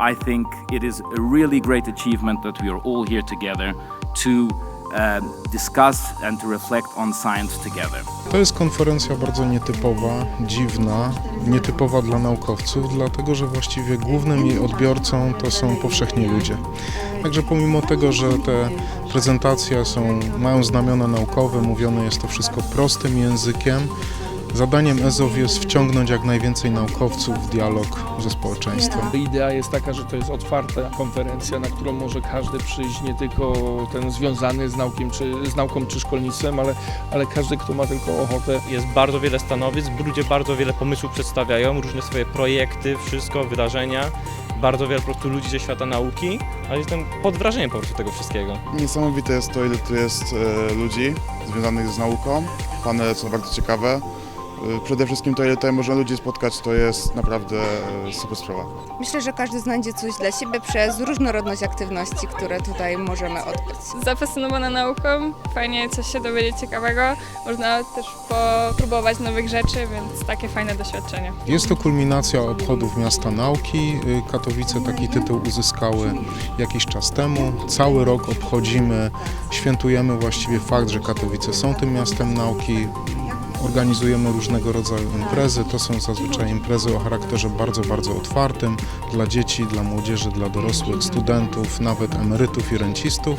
I think it is a really great achievement that we are all here together to uh, discuss and to reflect on science together. To jest konferencja bardzo nietypowa, dziwna, nietypowa dla naukowców, dlatego że właściwie głównym jej odbiorcą to są powszechnie ludzie. Także pomimo tego, że te prezentacje są, mają znamiona naukowe, mówione jest to wszystko prostym językiem, zadaniem EZOW jest wciągnąć jak najwięcej naukowców w dialog ze społeczeństwem. Idea jest taka, że to jest otwarta konferencja, na którą może każdy przyjść, nie tylko ten związany z, naukiem, czy, z nauką czy szkolnictwem, ale, ale każdy, kto ma tylko ochotę. Jest bardzo wiele stanowisk, ludzie bardzo wiele pomysłów przedstawiają, różne swoje projekty, wszystko, wydarzenia. Bardzo wiele po prostu ludzi ze świata nauki, ale jestem pod wrażeniem po prostu tego wszystkiego. Niesamowite jest to, ile tu jest e, ludzi związanych z nauką. Panele są bardzo ciekawe. E, Przede wszystkim to, ile tutaj można ludzi spotkać, to jest naprawdę e, super sprawa. Myślę, że każdy znajdzie coś dla siebie przez różnorodność aktywności, które tutaj możemy odbyć. zafascynowana nauką, fajnie coś się dowiedzieć ciekawego, można też popróbować nowych rzeczy, więc takie fajne doświadczenie. Jest to kulminacja obchodów Miasta Nauki. Y, Katowice taki tytuł uzyskały jakiś czas temu. Cały rok obchodzimy, świętujemy właściwie fakt, że Katowice są tym miastem nauki. Organizujemy różnego rodzaju imprezy. To są zazwyczaj imprezy o charakterze bardzo, bardzo otwartym dla dzieci, dla młodzieży, dla dorosłych, studentów, nawet emerytów i rencistów.